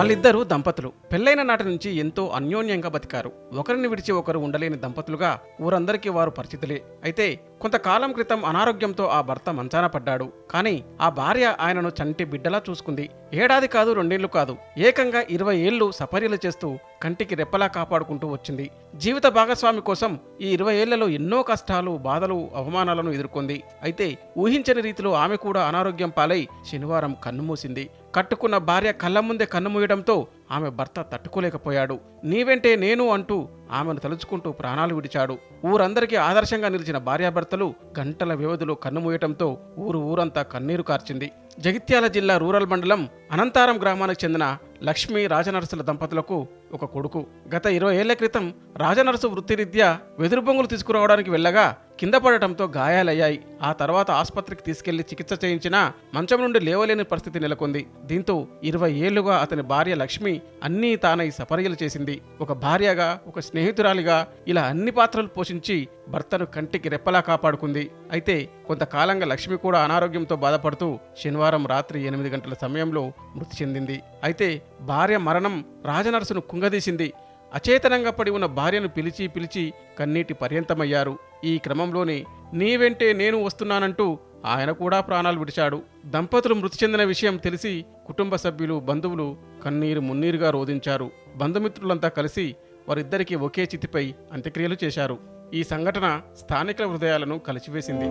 వాళ్ళిద్దరూ దంపతులు. పెళ్ళైన నాటి నుంచి ఎంతో అన్యోన్యంగా బతికారు. ఒకరిని విడిచి ఒకరు ఉండలేని దంపతులుగా ఊరందరికీ వారు పరిచితులే. అయితే కొంతకాలం క్రితం అనారోగ్యంతో ఆ భర్త మంచాన పడ్డాడు. కానీ ఆ భార్య ఆయనను చంటి బిడ్డలా చూసుకుంది. ఏడాది కాదు రెండేళ్ళు కాదు. ఏకంగా ఇరవై ఏళ్ళు సపర్యలు చేస్తూ కంటికి రెప్పలా కాపాడుకుంటూ వచ్చింది. జీవిత భాగస్వామి కోసం ఈ ఇరవై ఏళ్ళలో ఎన్నో కష్టాలు బాధలు అవమానాలను ఎదుర్కొంది. అయితే ఊహించని రీతిలో ఆమె కూడా అనారోగ్యం పాలై శనివారం కన్నుమూసింది కట్టుకున్న భార్య కళ్ళ ముందే కన్నుమూయడంతో ఆమె భర్త తట్టుకోలేకపోయాడు. నీవెంటే నేను అంటూ ఆమెను తలుచుకుంటూ ప్రాణాలు విడిచాడు. ఊరందరికీ ఆదర్శంగా నిలిచిన భార్యాభర్తలు గంటల వ్యవధిలో కన్నుమూయటంతో ఊరు ఊరంతా కన్నీరు కార్చింది. జగిత్యాల జిల్లా రూరల్ మండలం అనంతారం గ్రామానికి చెందిన లక్ష్మీ రాజనరసుల దంపతులకు ఒక కొడుకు. గత ఇరవై ఏళ్ళ క్రితం రాజనరసు వృత్తిరీత్యా వెదురు బొంగులు తీసుకురావడానికి వెళ్ళగా కింద పడటంతో గాయాలయ్యాయి. ఆ తర్వాత ఆసుపత్రికి తీసుకెళ్ళి చికిత్స చేయించినా మంచం నుండి లేవలేని పరిస్థితి నెలకొంది. దీంతో ఇరవై ఏళ్ళుగా అతని భార్య లక్ష్మి అన్నీ తానై సపర్యలు చేసింది. ఒక భార్యగా ఒక స్నేహితురాలిగా ఇలా అన్ని పాత్రలు పోషించి భర్తను కంటికి రెప్పలా కాపాడుకుంది. అయితే కొంతకాలంగా లక్ష్మి కూడా అనారోగ్యంతో బాధపడుతూ శనివారం రాత్రి ఎనిమిది గంటల సమయంలో మృతి చెందింది. అయితే భార్య మరణం రాజనరసును కుంగదీసింది. అచేతనంగా పడి ఉన్న భార్యను పిలిచి పిలిచి కన్నీటి పర్యంతమయ్యారు. ఈ క్రమంలోనే నీ వెంటే నేను వస్తున్నానంటూ ఆయన కూడా ప్రాణాలు విడిచాడు. దంపతులు మృతి చెందిన విషయం తెలిసి కుటుంబ సభ్యులు బంధువులు కన్నీరు మున్నీరుగా రోధించారు. బంధుమిత్రులంతా కలిసి వారిద్దరికీ ఒకే చితిపై అంత్యక్రియలు చేశారు. ఈ సంఘటన స్థానికుల హృదయాలను కలిచివేసింది